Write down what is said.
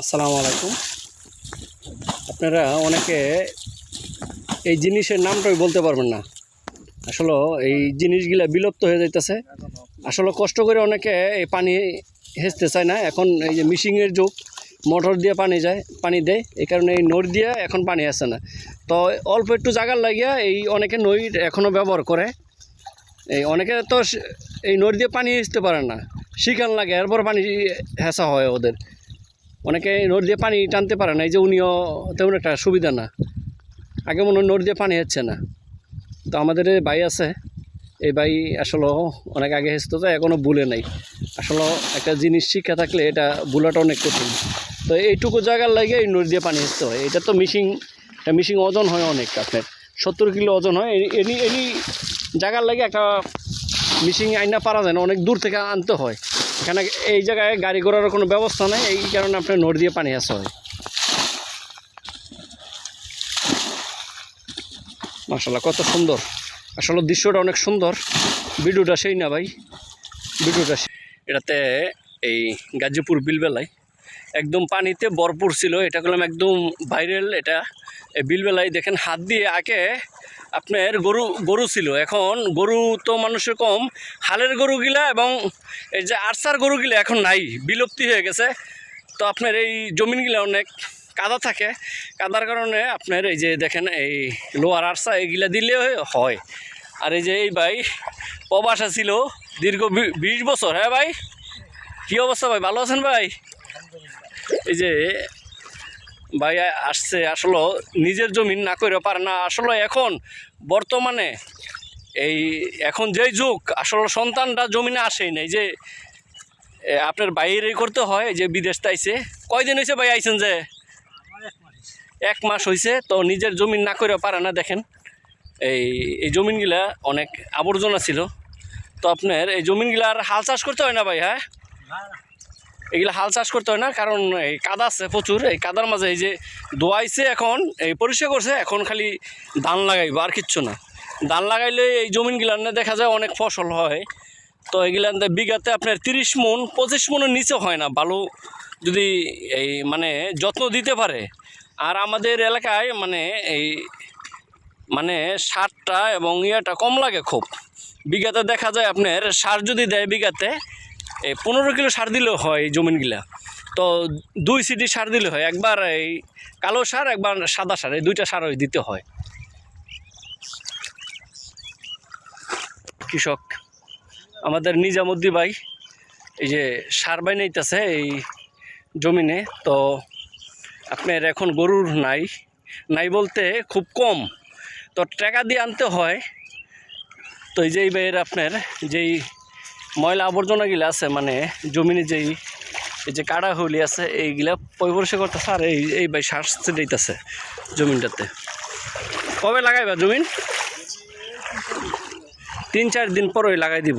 আসসালামু আলাইকুম। আপনারা অনেকে এই জিনিসের নামটাই বলতে পারবেন না। আসলে এই জিনিসগুলা বিলুপ্ত হয়ে যাইতেছে। আসলে কষ্ট করে অনেকে এই পানি হেসতে চায় না। এখন এই যে মিশিংয়ের যুগ, মোটর দিয়ে পানি যায়, পানি দেয়। এই কারণে এই নড় দিয়ে এখন পানি আসে না। তো অল্প একটু জায়গার লাগিয়া এই অনেকে নই এখনও ব্যবহার করে। এই অনেকে তো এই নড় দিয়ে পানি হেঁচতে পারে না। শিখান লাগে, এরপর পানি হেঁচা হয় ওদের। অনেকে নোট দিয়ে পানি টানতে পারে না, এই যে উনিও তেমন একটা সুবিধা না। আগে মনে হয় নোট দিয়ে পানি হচ্ছে না। তো আমাদের ভাই আছে, এই ভাই আসলে অনেক আগে হেসতো তো এখনও ভুলে নাই। আসলে একটা জিনিস শিক্ষা থাকলে এটা ভুলাটা অনেক কঠিন। তো এইটুকু জায়গার লাগে এই নোট দিয়ে পানি হেসতে হয়। এটা তো মিশিং, এটা মিশিং ওজন হয় অনেক আপনার। সত্তর কিলো ওজন হয় এনি এনি জায়গার লাগে একটা মিশিং আইনা পারা যায় না, অনেক দূর থেকে আনতে হয়। এখানে এই জায়গায় গাড়ি ঘোড়ার কোনো ব্যবস্থা নেই? এই কারণে আপনার নোট দিয়ে পানি আসা হয়। মাসাল্লাহ কত সুন্দর। আসলে দৃশ্যটা অনেক সুন্দর। ভিডিওটা সেই না ভাই। ভিডিওটা এটাতে এই গাজীপুর বিলবেলায় একদম পানিতে ভরপুর ছিল। এটা করলাম একদম ভাইরাল এটা। বিলবেলায় দেখেন হাত দিয়ে আগে আপনার গরু গরু ছিল। এখন গরু তো মানুষের কম। হালের গরুগুলা এবং এই যে আরসার গরুগুলা এখন নাই, বিলুপ্তি হয়ে গেছে। তো আপনার এই জমিনগুলা অনেক কাদা থাকে। কাদার কারণে আপনার এই যে দেখেন, এই লোয়ার আরসা এগুলা দিলে হয়। আর এই যে এই ভাই প্রবাসা ছিল দীর্ঘ বিশ বছর। হ্যাঁ ভাই? কী অবস্থা ভাই? ভালো আছেন ভাই? এই যে ভাই আসছে। আসলে নিজের জমিন না করে পারে না। আসলে এখন বর্তমানে এই এখন যেই যুগ, আসলে সন্তানটা জমিনে আসেই নাই। যে আপনার বাইরে করতে হয় যে বিদেশ তাইছে। কয়দিন হয়েছে ভাই আইছেন যে? এক মাস হয়েছে তো নিজের জমিন না করে পারে না, দেখেন। এই এই জমিনগুলা অনেক আবর্জনা ছিল। তো আপনার এই জমিনগুলা আর হাল চাষ করতে হয় না ভাই হ্যাঁ? এগুলো হাল চাষ করতে হয় না, কারণ এই কাদা আছে প্রচুর। এই কাদার মাঝে এই যে দোয়াইছে এখন, এই পরিষ্কার করছে, এখন খালি ধান লাগাইব, আর কিচ্ছু না। ধান লাগাইলে এই জমিনগুলানে দেখা যায় অনেক ফসল হয়। তো এগুলান বিঘাতে আপনার তিরিশ মন, পঁচিশ মনের নিচে হয় না, ভালো যদি এই মানে যত্ন দিতে পারে। আর আমাদের এলাকায় মানে এই মানে সারটা এবং ইয়েটা কম লাগে খুব। বিঘাতে দেখা যায় আপনার সার যদি দেয় বিঘাতে পনেরো কিলো সার দিলেও হয় জমিনগুলা। তো দুই সিটি সার দিলে হয়। একবার এই কালো সার, একবার সাদা সার। এই দুইটা সার দিতে হয়। কৃষক, আমাদের নিজামুদ্দি ভাই এই যে সার বাই নিতেছে এই জমিনে, তো আপনার এখন গরুর নাই। নাই বলতে খুব কম। তো টাকা দিয়ে আনতে হয়। তো এই যে এই ভাইয়ের আপনার যেই ময়লা আবর্জনাগুলো আছে মানে জমিনে যেই এই যে কাড়া হলি আছে, এইগুলা পরিষ্কার করতেছে আর এই এই ভাই শ্বাস দিতেছে জমিনটাতে। কবে লাগাইবা জমিন? তিন চার দিন পরই লাগাই দিব।